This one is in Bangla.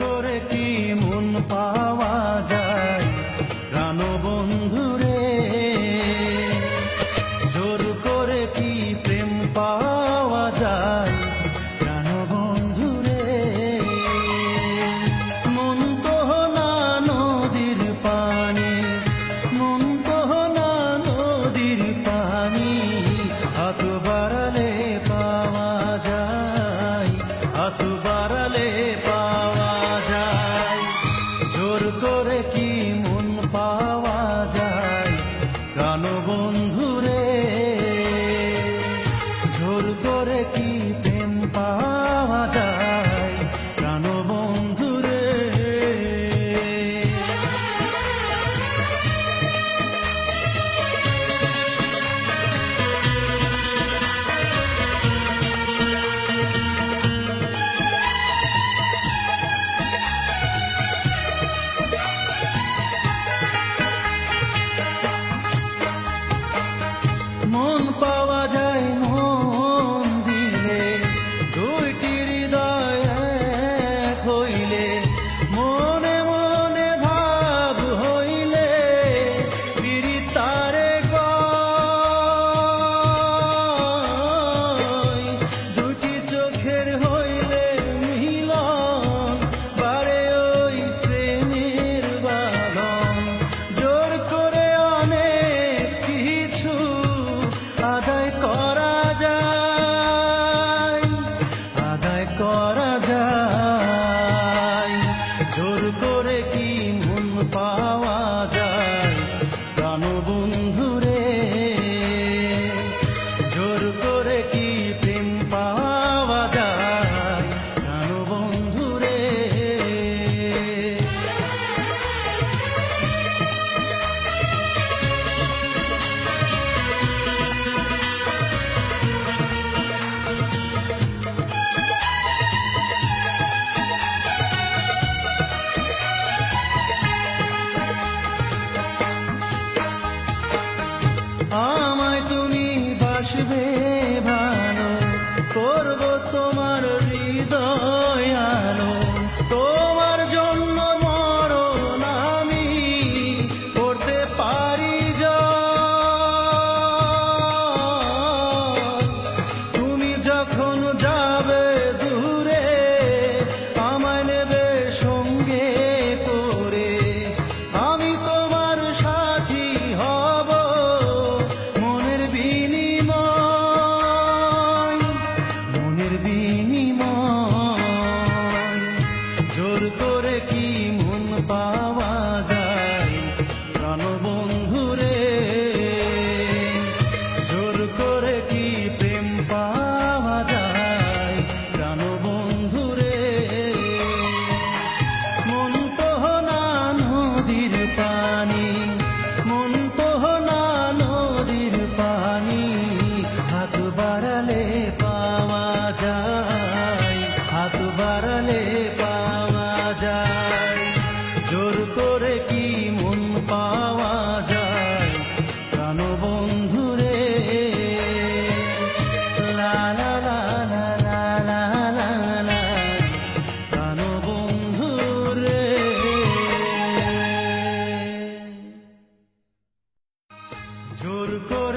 করে কি মন পাওয়া পাওয়া করে কি মন পাওয়া যায়? যখন যাবে দূরে, আমায় নেবে সঙ্গে করে আমি তোমার সাথী হব মনের বিনিময় মনের বিনিময়। জোর করে কি মন পাওয়া যায়? প্রাণব झुर को